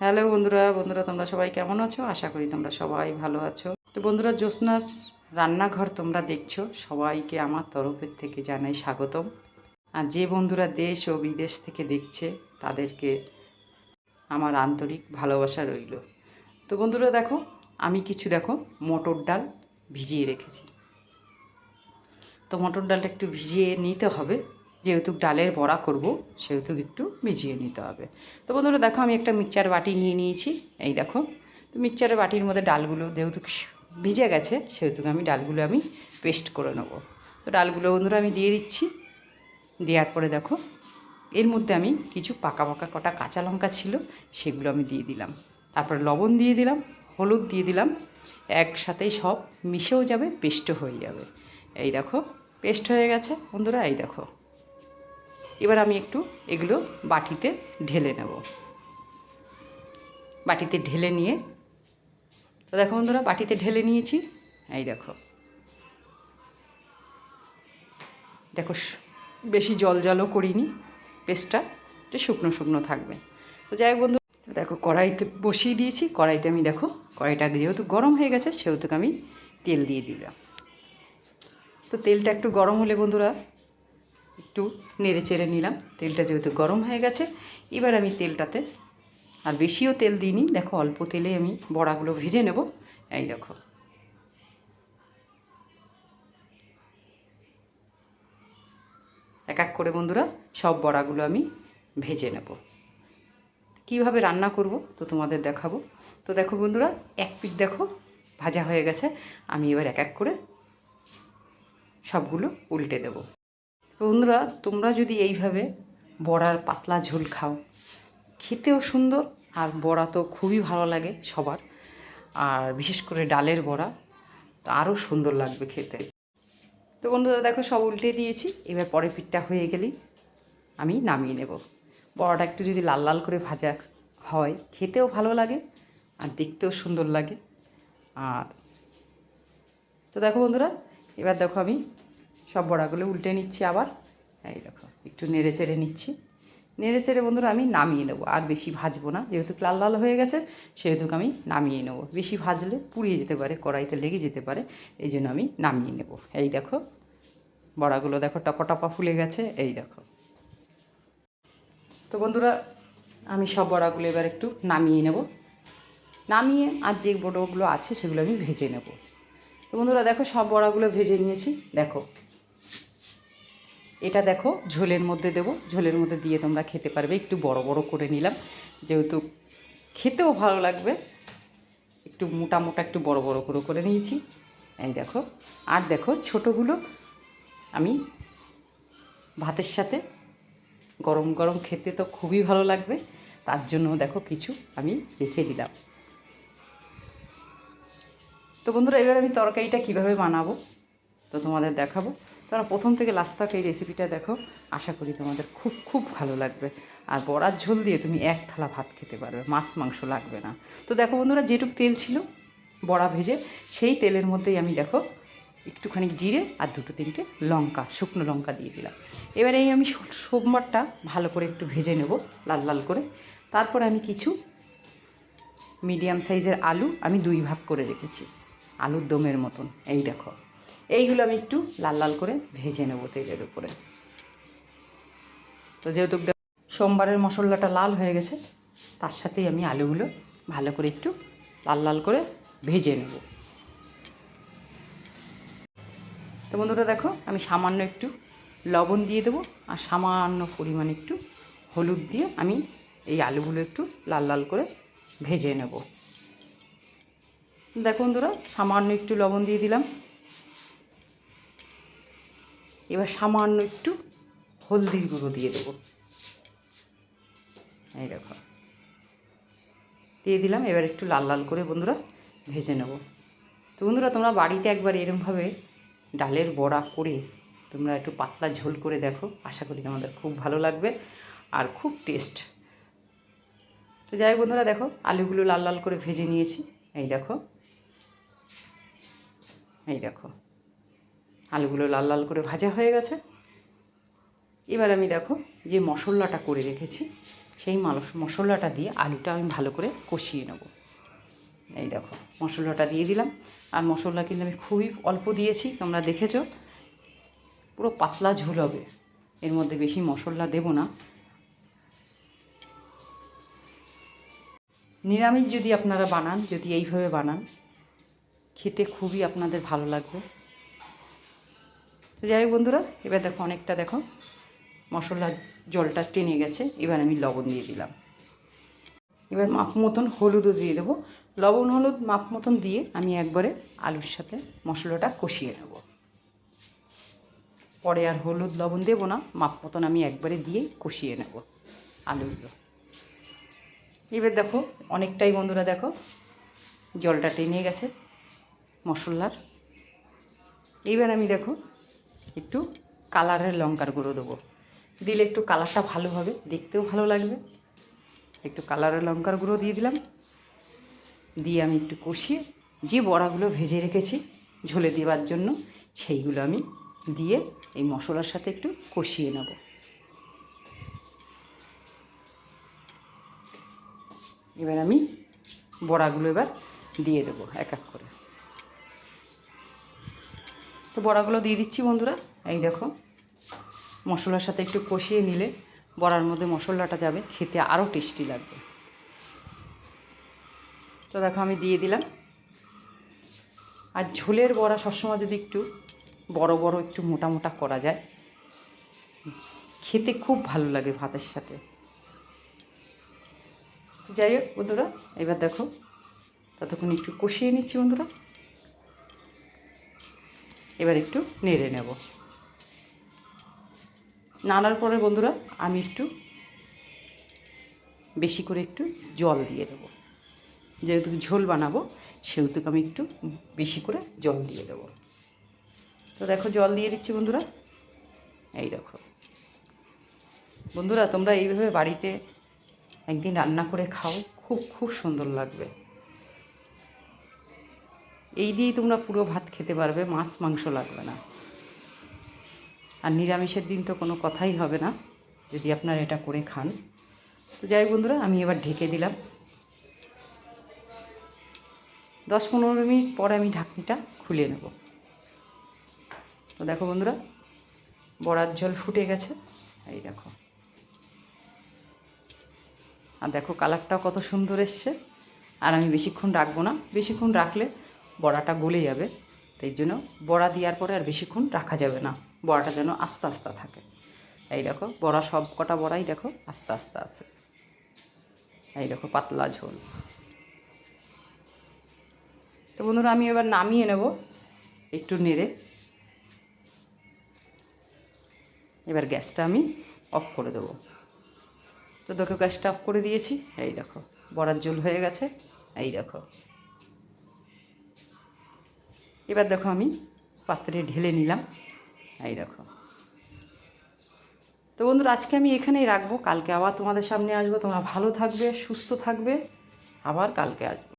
Hello বন্ধুরা বন্ধুরা তোমরা সবাই কেমন আছো? আশা করি তোমরা সবাই ভালো আছো। তো বন্ধুরা জ্যোৎস্না রান্নাঘর তোমরা দেখছ, সবাইকে আমার তরফের থেকে জানাই স্বাগতম। আর যে বন্ধুরা দেশ ও বিদেশ থেকে দেখছে, তাদেরকে আমার আন্তরিক ভালোবাসা রইল। তো বন্ধুরা দেখো, আমি কিছু দেখো, মটর ডাল ভিজিয়ে রেখেছি। তো মটর ডালটা একটু ভিজিয়ে নিতে হবে। যেহেতু ডালের বড়া করব, সেহেতু একটু ভিজিয়ে নিতে হবে। তো বন্ধুরা, দেখো আমি একটা মিক্সচার বাটি নিয়ে নিয়েছি। এই দেখো, তো মিক্সচারের বাটির মধ্যে ডালগুলো যেহেতু ভিজে গেছে, সেহেতু আমি ডালগুলো আমি পেস্ট করে নেব। তো ডালগুলো বন্ধুরা আমি দিয়ে দিচ্ছি। দেওয়ার পরে দেখো, এর মধ্যে আমি কিছু পাকা পাকা কটা কাঁচা লঙ্কা ছিল, সেগুলো আমি দিয়ে দিলাম। তারপরে লবণ দিয়ে দিলাম, হলুদ দিয়ে দিলাম একসাথেই সব মিশেও যাবে, পেস্টও হয়ে যাবে। এই দেখো, পেস্ট হয়ে গেছে। বন্ধুরা, এই দেখো। এবার আমি একটু এগুলো বাটিতে ঢেলে নেব। বাটিতে ঢেলে নিয়ে, তো দেখো বন্ধুরা, বাটিতে ঢেলে নিয়েছি। এই দেখো। দেখো, বেশি জল জলও করিনি, পেস্টটা একটু শুকনো শুকনো থাকবে। তো যাই হোক বন্ধু, দেখো কড়াইতে বসিয়ে দিয়েছি। কড়াইতে আমি দেখো, কড়াইটা যেহেতু গরম হয়ে গেছে, সেহেতু আমি তেল দিয়ে দিলাম। তো তেলটা একটু গরম হলে বন্ধুরা একটু নেড়ে চেড়ে নিলাম। তেলটা যেহেতু গরম হয়ে গেছে, এবার আমি তেলটাতে আর বেশিও তেল দিইনি। দেখো, অল্প তেলে আমি বড়াগুলো ভেজে নেব। এই দেখো। এক এক করে বন্ধুরা, সব বড়াগুলো আমি ভেজে নেব। কীভাবে রান্না করব তো তোমাদের দেখাবো। তো দেখো বন্ধুরা, এক পিঠ দেখো ভাজা হয়ে গেছে। আমি এবার এক এক করে সবগুলো উল্টে দেবো। বন্ধুরা, তোমরা যদি এইভাবে বড়ার পাতলা ঝোল খাও, খেতেও সুন্দর আর বড়া তো খুবই ভালো লাগে সবার। আর বিশেষ করে ডালের বড়া, তো আরও সুন্দর লাগবে খেতে। তো বন্ধুরা, দেখো সব উল্টে দিয়েছি, এবার পরে পিঠটা হয়ে গেলেই আমি নামিয়ে নেব। বড়াটা একটু যদি লাল লাল করে ভাজা হয়, খেতেও ভালো লাগে আর দেখতেও সুন্দর লাগে। আর তো দেখো বন্ধুরা, এবার দেখো আমি সব বড়াগুলো উল্টে নিচ্ছি আবার। এই দেখো, একটু নেড়ে চেড়ে নিচ্ছি। নেড়ে চেড়ে বন্ধুরা আমি নামিয়ে নেব, আর বেশি ভাজবো না। যেহেতু লাল লাল হয়ে গেছে, সেহেতু আমি নামিয়ে নেব। বেশি ভাজলে পুড়িয়ে যেতে পারে, কড়াইতে লেগে যেতে পারে, এই জন্য আমি নামিয়ে নেব। এই দেখো, বড়াগুলো দেখো টপা টপা ফুলে গেছে, এই দেখো। তো বন্ধুরা, আমি সব বড়াগুলো এবার একটু নামিয়ে নেব। নামিয়ে আর যে বড়গুলো আছে সেগুলো আমি ভেজে নেব। তো বন্ধুরা, দেখো সব বড়াগুলো ভেজে নিয়েছি। দেখো এটা দেখো, ঝোলের মধ্যে দেবো। ঝোলের মধ্যে দিয়ে তোমরা খেতে পারবে। একটু বড় বড় করে নিলাম। যেহেতু খেতেও ভালো লাগবে, একটু মোটা মোটা একটু বড় বড় করে করে নিয়েছি। এই দেখো। আর দেখো, ছোটোগুলো আমি ভাতের সাথে গরম গরম খেতে তো খুবই ভালো লাগবে। তার জন্য দেখো কিছু আমি রেখে দিলাম। তো বন্ধুরা, এবার আমি তরকারিটা কীভাবে বানাবো? তো তোমাদের দেখাবো। তোমরা প্রথম থেকে লাস্ট তক এই রেসিপিটা দেখো। আশা করি তোমাদের খুব খুব ভালো লাগবে। আর বড়ার ঝোল দিয়ে তুমি এক থালা ভাত খেতে পারবে। মাছ, মাংস লাগবে না। তো দেখো বন্ধুরা, যেটুক তেল ছিল বড়া ভেজে, সেই তেলের মধ্যেই আমি দেখো একটুখানি জিরে আর দুটো তিনটে লঙ্কা, শুকনো লঙ্কা দিয়ে দিলাম। এবারে এই আমি সোমবারটা ভালো করে একটু ভেজে নেব, লাল লাল করে। তারপরে আমি কিছু মিডিয়াম সাইজের আলু আমি দুই ভাগ করে রেখেছি। আলুর দমের মতন। এই দেখো। এইগুলো আমি একটু লাল লাল করে ভেজে নেব তেলের উপরে। তো যেহেতু সোমবারের মশলাটা লাল হয়ে গেছে, তার সাথেই আমি আলুগুলো ভালো করে একটু লাল লাল করে ভেজে নেব। তো বন্ধুরা দেখো, আমি সামান্য একটু লবণ দিয়ে দেবো আর সামান্য পরিমাণ একটু হলুদ দিয়ে আমি এই আলুগুলো একটু লাল লাল করে ভেজে নেব। দেখো বন্ধুরা, সামান্য একটু লবণ দিয়ে দিলাম। এবার সামান্য একটু হলদির গুঁড়ো দিয়ে দেবো। এই দেখো। দিয়ে দিলাম, এবার একটু লাল লাল করে বন্ধুরা ভেজে নেব। তো বন্ধুরা, তোমরা বাড়িতে একবার এরমভাবে ডালের বড়া করে তোমরা একটু পাতলা ঝোল করে দেখো। আশা করি তোমাদের খুব ভালো লাগবে আর খুব টেস্ট। তো যাই বন্ধুরা, দেখো, আলুগুলো লাল লাল করে ভেজে নিয়েছি। এই দেখো। এই দেখো। আলুগুলো লাল লাল করে ভাজা হয়ে গেছে। এবার আমি দেখো যে মশলাটা করে রেখেছি, সেই মশলাটা দিয়ে আলুটা আমি ভালো করে কষিয়ে নেব। এই দেখো মশলাটা দিয়ে দিলাম। আর মশলা কিন্তু আমি খুবই অল্প দিয়েছি, তোমরা দেখেছ? পুরো পাতলা ঝোল হবে। এর মধ্যে বেশি মশলা দেব না। নিরামিষ যদি আপনারা বানান, যদি এইভাবে বানান, খেতে খুবই আপনাদের ভালো লাগবে। যাই হোক বন্ধুরা, এবার দেখো অনেকটা দেখো মশলার জলটা টেনে গেছে, এবার আমি লবণ দিয়ে দিলাম। এবার মাপ মতন হলুদও দিয়ে দেবো। লবণ, হলুদ মাপ মতন দিয়ে আমি একবারে আলুর সাথে মশলাটা কষিয়ে নেব। পরে আর হলুদ, লবণ দেবো না মাপ মতন আমি একবারে দিয়ে কষিয়ে নেব আলুগুলো। এবার দেখো অনেকটাই বন্ধুরা দেখো জলটা টেনে গেছে মশলার। এইবার আমি দেখো একটু কালারের লঙ্কার গুঁড়ো দেবো। দিলে একটু কালারটা ভালো হবে, দেখতেও ভালো লাগবে। একটু কালারের লঙ্কার গুঁড়ো দিয়ে দিলাম। দিয়ে আমি একটু কষিয়ে যে বড়াগুলো ভেজে রেখেছি ঝোলে দেওয়ার জন্য, সেইগুলো আমি দিয়ে এই মশলার সাথে একটু কষিয়ে নেব। এবার আমি বড়াগুলো এবার দিয়ে দেবো এক এক করে। তো বড়াগুলো দিয়ে দিচ্ছি বন্ধুরা। এই দেখো, মশলার সাথে একটু কষিয়ে নিলে বড়ার মধ্যে মশলাটা যাবে, খেতে আরও টেস্টি লাগবে। তো দেখো আমি দিয়ে দিলাম। আর ঝোলের বড়া সবসময় যদি একটু বড় বড়, একটু মোটা মোটা করা যায়, খেতে খুব ভালো লাগে ভাতের সাথে। যাই হোক বন্ধুরা, এবার দেখো, ততক্ষণ একটু কষিয়ে নিচ্ছি বন্ধুরা। এবার একটু নেড়ে নেব। নাড়ার পরে বন্ধুরা, আমি একটু বেশি করে একটু জল দিয়ে দেবো। যেহেতু ঝোল বানাবো, সেহেতু আমি একটু বেশি করে জল দিয়ে দেবো। তো দেখো, জল দিয়ে দিচ্ছি বন্ধুরা। এই দেখো। বন্ধুরা, তোমরা এইভাবে বাড়িতে একদিন রান্না করে খাও, খুব খুব সুন্দর লাগবে। এই দিয়েই তোমরা পুরো ভাত খেতে পারবে, মাছ, মাংস লাগবে না। আর নিরামিষের দিন তো কোনো কথাই হবে না, যদি আপনারা এটা করে খান। তো যাই বন্ধুরা, আমি এবার ঢেকে দিলাম। দশ পনেরো মিনিট পরে আমি ঢাকনিটা খুলে নেব। তো দেখো বন্ধুরা, বড়ার জল ফুটে গেছে। এই দেখো। আর দেখো কালারটাও কত সুন্দর এসছে। আর আমি বেশিক্ষণ রাখব না। বেশিক্ষণ রাখলে বড়াটা গলে যাবে। তাই জন্য বড়া দেওয়ার পরে আর বেশিক্ষণ রাখা যাবে না। বড়াটা যেন আস্তে আস্তে থাকে। এই দেখো, বড়া সব কটা বড়াই দেখো, আস্তে আস্তে আসে এই দেখো, পাতলা ঝোল। তো বন্ধুরা, আমি এবার নামিয়ে নেব একটু নেড়ে। এবার গ্যাসটা আমি অফ করে দেবো। তো দেখো, গ্যাসটা অফ করে দিয়েছি। এই দেখো, বড়ার ঝোল হয়ে গেছে। এই দেখো। এবার দেখো আমি পাত্রে ঢেলে নিলাম। এই দেখো। তো বন্ধুরা, আজকে আমি এখানেই রাখব। কালকে আবার তোমাদের সামনে আসব। তোমরা ভালো থাকবে, সুস্থ থাকবে। আবার কালকে আসব।